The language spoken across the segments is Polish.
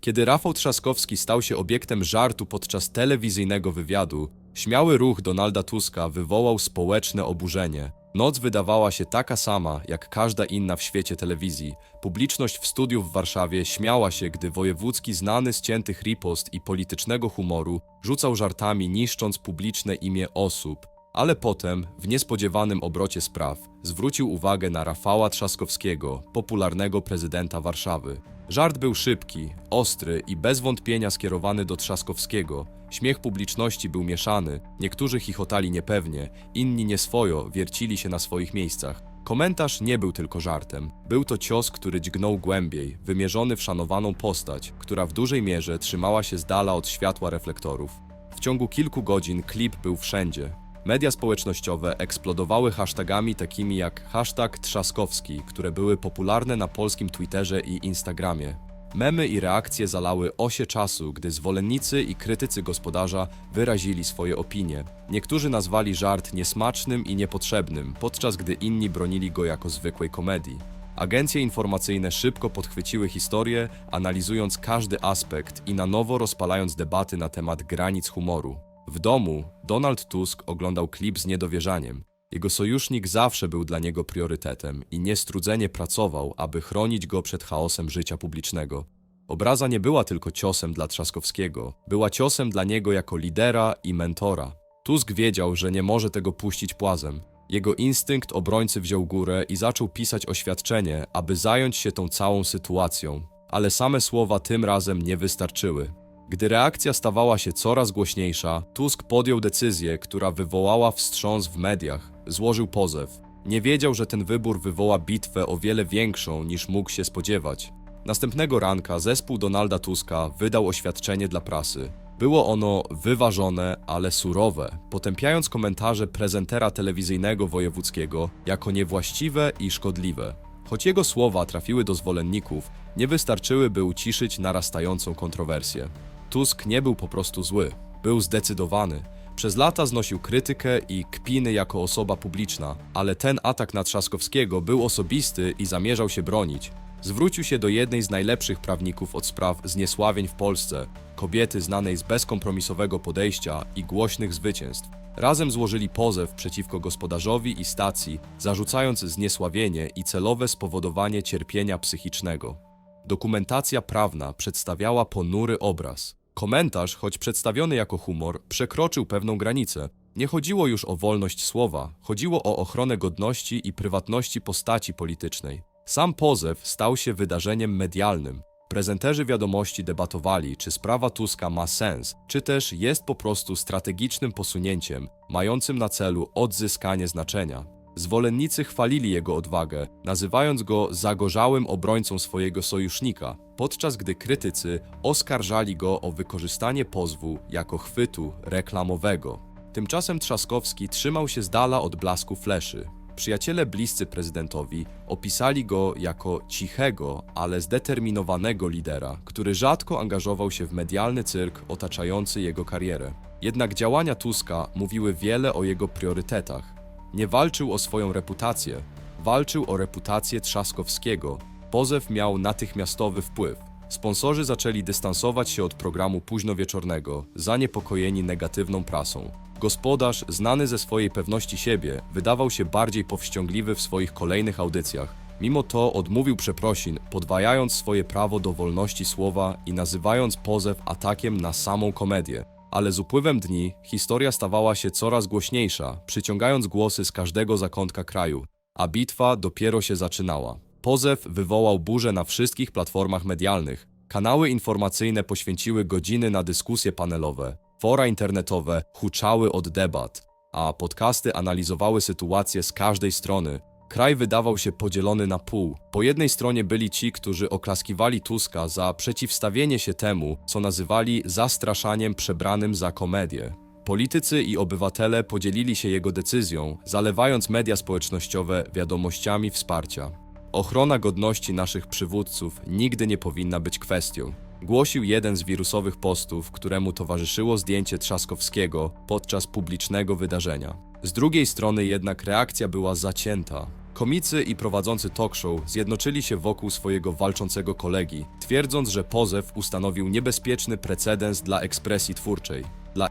Kiedy Rafał Trzaskowski stał się obiektem żartu podczas telewizyjnego wywiadu, śmiały ruch Donalda Tuska wywołał społeczne oburzenie. Noc wydawała się taka sama, jak każda inna w świecie telewizji. Publiczność w studiu w Warszawie śmiała się, gdy wojewódzki znany z ciętych ripost i politycznego humoru rzucał żartami, niszcząc publiczne imię osób. Ale potem, w niespodziewanym obrocie spraw, zwrócił uwagę na Rafała Trzaskowskiego, popularnego prezydenta Warszawy. Żart był szybki, ostry i bez wątpienia skierowany do Trzaskowskiego. Śmiech publiczności był mieszany, niektórzy chichotali niepewnie, inni nieswojo wiercili się na swoich miejscach. Komentarz nie był tylko żartem. Był to cios, który dźgnął głębiej, wymierzony w szanowaną postać, która w dużej mierze trzymała się z dala od światła reflektorów. W ciągu kilku godzin klip był wszędzie. Media społecznościowe eksplodowały hashtagami takimi jak hashtag Trzaskowski, które były popularne na polskim Twitterze i Instagramie. Memy i reakcje zalały osie czasu, gdy zwolennicy i krytycy gospodarza wyrazili swoje opinie. Niektórzy nazwali żart niesmacznym i niepotrzebnym, podczas gdy inni bronili go jako zwykłej komedii. Agencje informacyjne szybko podchwyciły historię, analizując każdy aspekt i na nowo rozpalając debaty na temat granic humoru. W domu Donald Tusk oglądał klip z niedowierzaniem. Jego sojusznik zawsze był dla niego priorytetem i niestrudzenie pracował, aby chronić go przed chaosem życia publicznego. Obraza nie była tylko ciosem dla Trzaskowskiego, była ciosem dla niego jako lidera i mentora. Tusk wiedział, że nie może tego puścić płazem. Jego instynkt obrońcy wziął górę i zaczął pisać oświadczenie, aby zająć się tą całą sytuacją. Ale same słowa tym razem nie wystarczyły. Gdy reakcja stawała się coraz głośniejsza, Tusk podjął decyzję, która wywołała wstrząs w mediach. Złożył pozew. Nie wiedział, że ten wybór wywoła bitwę o wiele większą niż mógł się spodziewać. Następnego ranka zespół Donalda Tuska wydał oświadczenie dla prasy. Było ono wyważone, ale surowe, potępiając komentarze prezentera telewizyjnego wojewódzkiego jako niewłaściwe i szkodliwe. Choć jego słowa trafiły do zwolenników, nie wystarczyły, by uciszyć narastającą kontrowersję. Tusk nie był po prostu zły, był zdecydowany. Przez lata znosił krytykę i kpiny jako osoba publiczna, ale ten atak na Trzaskowskiego był osobisty i zamierzał się bronić. Zwrócił się do jednej z najlepszych prawników od spraw zniesławień w Polsce, kobiety znanej z bezkompromisowego podejścia i głośnych zwycięstw. Razem złożyli pozew przeciwko gospodarzowi i stacji, zarzucając zniesławienie i celowe spowodowanie cierpienia psychicznego. Dokumentacja prawna przedstawiała ponury obraz. Komentarz, choć przedstawiony jako humor, przekroczył pewną granicę. Nie chodziło już o wolność słowa, chodziło o ochronę godności i prywatności postaci politycznej. Sam pozew stał się wydarzeniem medialnym. Prezenterzy wiadomości debatowali, czy sprawa Tuska ma sens, czy też jest po prostu strategicznym posunięciem, mającym na celu odzyskanie znaczenia. Zwolennicy chwalili jego odwagę, nazywając go zagorzałym obrońcą swojego sojusznika, podczas gdy krytycy oskarżali go o wykorzystanie pozwu jako chwytu reklamowego. Tymczasem Trzaskowski trzymał się z dala od blasku fleszy. Przyjaciele bliscy prezydentowi opisali go jako cichego, ale zdeterminowanego lidera, który rzadko angażował się w medialny cyrk otaczający jego karierę. Jednak działania Tuska mówiły wiele o jego priorytetach. Nie walczył o swoją reputację, walczył o reputację Trzaskowskiego. Pozew miał natychmiastowy wpływ. Sponsorzy zaczęli dystansować się od programu późnowieczornego, zaniepokojeni negatywną prasą. Gospodarz, znany ze swojej pewności siebie, wydawał się bardziej powściągliwy w swoich kolejnych audycjach. Mimo to odmówił przeprosin, podwajając swoje prawo do wolności słowa i nazywając pozew atakiem na samą komedię. Ale z upływem dni historia stawała się coraz głośniejsza, przyciągając głosy z każdego zakątka kraju, a bitwa dopiero się zaczynała. Pozew wywołał burzę na wszystkich platformach medialnych. Kanały informacyjne poświęciły godziny na dyskusje panelowe, fora internetowe huczały od debat, a podcasty analizowały sytuację z każdej strony. Kraj wydawał się podzielony na pół. Po jednej stronie byli ci, którzy oklaskiwali Tuska za przeciwstawienie się temu, co nazywali zastraszaniem przebranym za komedię. Politycy i obywatele podzielili się jego decyzją, zalewając media społecznościowe wiadomościami wsparcia. Ochrona godności naszych przywódców nigdy nie powinna być kwestią. Głosił jeden z wirusowych postów, któremu towarzyszyło zdjęcie Trzaskowskiego podczas publicznego wydarzenia. Z drugiej strony jednak reakcja była zacięta. Komicy i prowadzący talk show zjednoczyli się wokół swojego walczącego kolegi, twierdząc, że pozew ustanowił niebezpieczny precedens dla ekspresji twórczej. Dla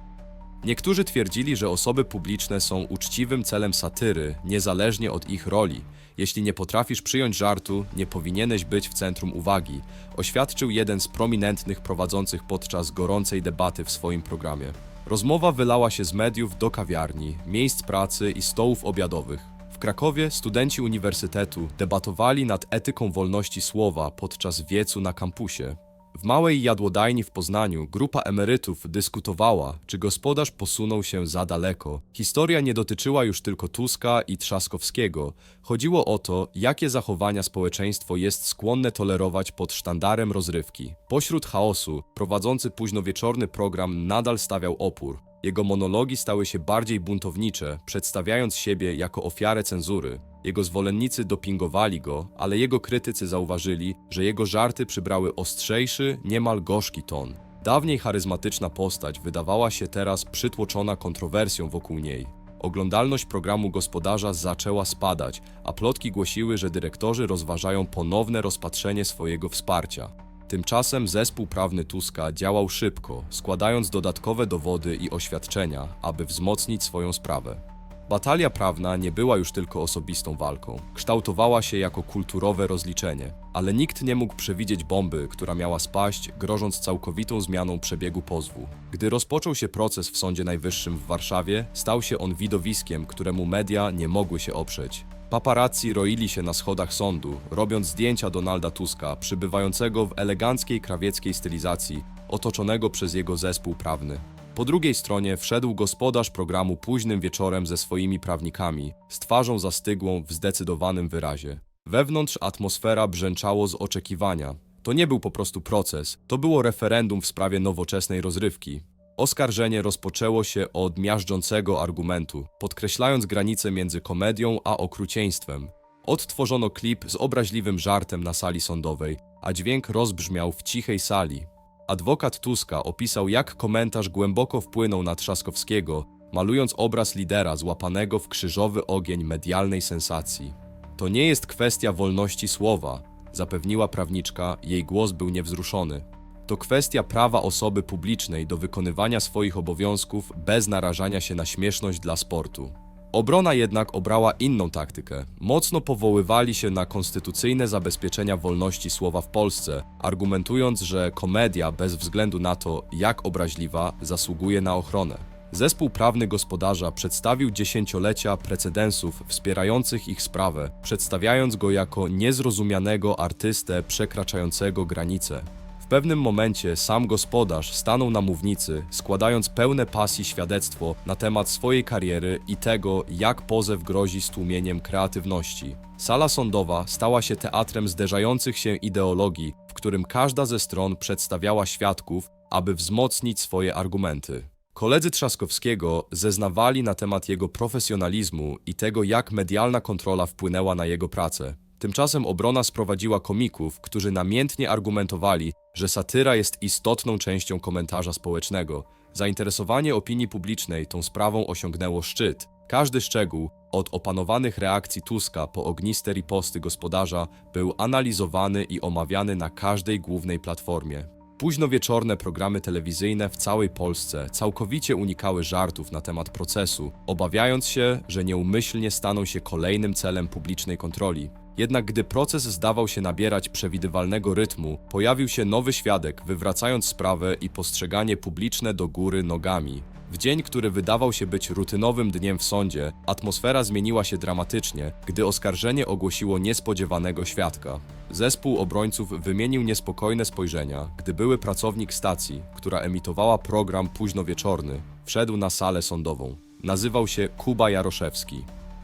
Niektórzy twierdzili, że osoby publiczne są uczciwym celem satyry, niezależnie od ich roli. Jeśli nie potrafisz przyjąć żartu, nie powinieneś być w centrum uwagi, oświadczył jeden z prominentnych prowadzących podczas gorącej debaty w swoim programie. Rozmowa wylała się z mediów do kawiarni, miejsc pracy i stołów obiadowych. W Krakowie studenci uniwersytetu debatowali nad etyką wolności słowa podczas wiecu na kampusie. W małej jadłodajni w Poznaniu grupa emerytów dyskutowała, czy gospodarz posunął się za daleko. Historia nie dotyczyła już tylko Tuska i Trzaskowskiego. Chodziło o to, jakie zachowania społeczeństwo jest skłonne tolerować pod sztandarem rozrywki. Pośród chaosu, prowadzący późnowieczorny program nadal stawiał opór. Jego monologi stały się bardziej buntownicze, przedstawiając siebie jako ofiarę cenzury. Jego zwolennicy dopingowali go, ale jego krytycy zauważyli, że jego żarty przybrały ostrzejszy, niemal gorzki ton. Dawniej charyzmatyczna postać wydawała się teraz przytłoczona kontrowersją wokół niej. Oglądalność programu gospodarza zaczęła spadać, a plotki głosiły, że dyrektorzy rozważają ponowne rozpatrzenie swojego wsparcia. Tymczasem zespół prawny Tuska działał szybko, składając dodatkowe dowody i oświadczenia, aby wzmocnić swoją sprawę. Batalia prawna nie była już tylko osobistą walką, kształtowała się jako kulturowe rozliczenie, ale nikt nie mógł przewidzieć bomby, która miała spaść, grożąc całkowitą zmianą przebiegu pozwu. Gdy rozpoczął się proces w Sądzie Najwyższym w Warszawie, stał się on widowiskiem, któremu media nie mogły się oprzeć. Paparazzi roili się na schodach sądu, robiąc zdjęcia Donalda Tuska, przybywającego w eleganckiej krawieckiej stylizacji, otoczonego przez jego zespół prawny. Po drugiej stronie wszedł gospodarz programu późnym wieczorem ze swoimi prawnikami, z twarzą zastygłą w zdecydowanym wyrazie. Wewnątrz atmosfera brzęczało z oczekiwania. To nie był po prostu proces, to było referendum w sprawie nowoczesnej rozrywki. Oskarżenie rozpoczęło się od miażdżącego argumentu, podkreślając granicę między komedią a okrucieństwem. Odtworzono klip z obraźliwym żartem na sali sądowej, a dźwięk rozbrzmiał w cichej sali. Adwokat Tuska opisał, jak komentarz głęboko wpłynął na Trzaskowskiego, malując obraz lidera złapanego w krzyżowy ogień medialnej sensacji. To nie jest kwestia wolności słowa, zapewniła prawniczka, jej głos był niewzruszony. To kwestia prawa osoby publicznej do wykonywania swoich obowiązków bez narażania się na śmieszność dla sportu. Obrona jednak obrała inną taktykę. Mocno powoływali się na konstytucyjne zabezpieczenia wolności słowa w Polsce, argumentując, że komedia, bez względu na to, jak obraźliwa, zasługuje na ochronę. Zespół prawny gospodarza przedstawił dziesięciolecia precedensów wspierających ich sprawę, przedstawiając go jako niezrozumianego artystę przekraczającego granice. Pewnym momencie sam gospodarz stanął na mównicy, składając pełne pasji świadectwo na temat swojej kariery i tego, jak pozew grozi stłumieniem kreatywności. Sala sądowa stała się teatrem zderzających się ideologii, w którym każda ze stron przedstawiała świadków, aby wzmocnić swoje argumenty. Koledzy Trzaskowskiego zeznawali na temat jego profesjonalizmu i tego, jak medialna kontrola wpłynęła na jego pracę. Tymczasem obrona sprowadziła komików, którzy namiętnie argumentowali, że satyra jest istotną częścią komentarza społecznego. Zainteresowanie opinii publicznej tą sprawą osiągnęło szczyt. Każdy szczegół, od opanowanych reakcji Tuska po ogniste riposty gospodarza, był analizowany i omawiany na każdej głównej platformie. Późnowieczorne programy telewizyjne w całej Polsce całkowicie unikały żartów na temat procesu, obawiając się, że nieumyślnie staną się kolejnym celem publicznej kontroli. Jednak gdy proces zdawał się nabierać przewidywalnego rytmu, pojawił się nowy świadek, wywracając sprawę i postrzeganie publiczne do góry nogami. W dzień, który wydawał się być rutynowym dniem w sądzie, atmosfera zmieniła się dramatycznie, gdy oskarżenie ogłosiło niespodziewanego świadka. Zespół obrońców wymienił niespokojne spojrzenia, gdy były pracownik stacji, która emitowała program późnowieczorny, wszedł na salę sądową. Nazywał się Kuba Jaroszewski.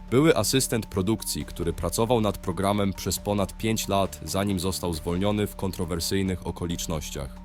Były asystent produkcji, który pracował nad programem przez ponad 5 lat, zanim został zwolniony w kontrowersyjnych okolicznościach.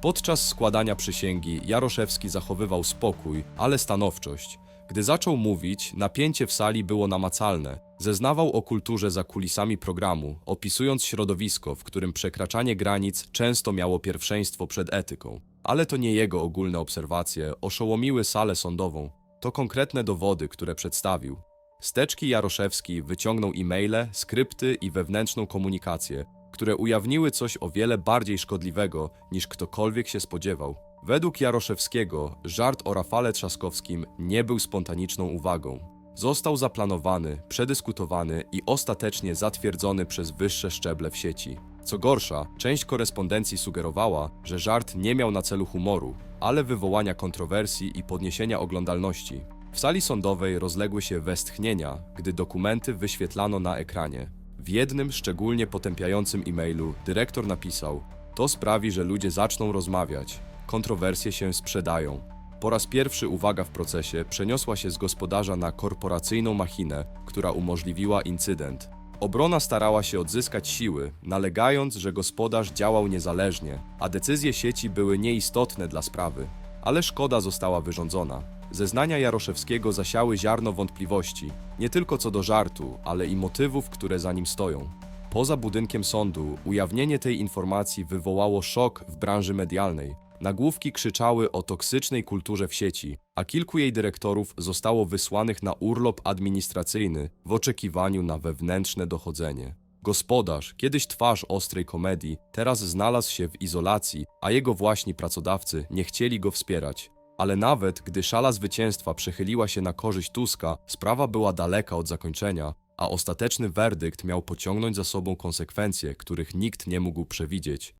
Podczas składania przysięgi Jaroszewski zachowywał spokój, ale stanowczość. Gdy zaczął mówić, napięcie w sali było namacalne. Zeznawał o kulturze za kulisami programu, opisując środowisko, w którym przekraczanie granic często miało pierwszeństwo przed etyką. Ale to nie jego ogólne obserwacje oszołomiły salę sądową. To konkretne dowody, które przedstawił. Steczki Jaroszewski wyciągnął e-maile, skrypty i wewnętrzną komunikację, które ujawniły coś o wiele bardziej szkodliwego niż ktokolwiek się spodziewał. Według Jaroszewskiego żart o Rafale Trzaskowskim nie był spontaniczną uwagą. Został zaplanowany, przedyskutowany i ostatecznie zatwierdzony przez wyższe szczeble w sieci. Co gorsza, część korespondencji sugerowała, że żart nie miał na celu humoru, ale wywołania kontrowersji i podniesienia oglądalności. W sali sądowej rozległy się westchnienia, gdy dokumenty wyświetlano na ekranie. W jednym szczególnie potępiającym e-mailu dyrektor napisał: To sprawi, że ludzie zaczną rozmawiać, kontrowersje się sprzedają. Po raz pierwszy uwaga w procesie przeniosła się z gospodarza na korporacyjną machinę, która umożliwiła incydent. Obrona starała się odzyskać siły, nalegając, że gospodarz działał niezależnie, a decyzje sieci były nieistotne dla sprawy. Ale szkoda została wyrządzona. Zeznania Jaroszewskiego zasiały ziarno wątpliwości, nie tylko co do żartu, ale i motywów, które za nim stoją. Poza budynkiem sądu ujawnienie tej informacji wywołało szok w branży medialnej. Nagłówki krzyczały o toksycznej kulturze w sieci, a kilku jej dyrektorów zostało wysłanych na urlop administracyjny w oczekiwaniu na wewnętrzne dochodzenie. Gospodarz, kiedyś twarz ostrej komedii, teraz znalazł się w izolacji, a jego właśnie pracodawcy nie chcieli go wspierać. Ale nawet gdy szala zwycięstwa przechyliła się na korzyść Tuska, sprawa była daleka od zakończenia, a ostateczny werdykt miał pociągnąć za sobą konsekwencje, których nikt nie mógł przewidzieć.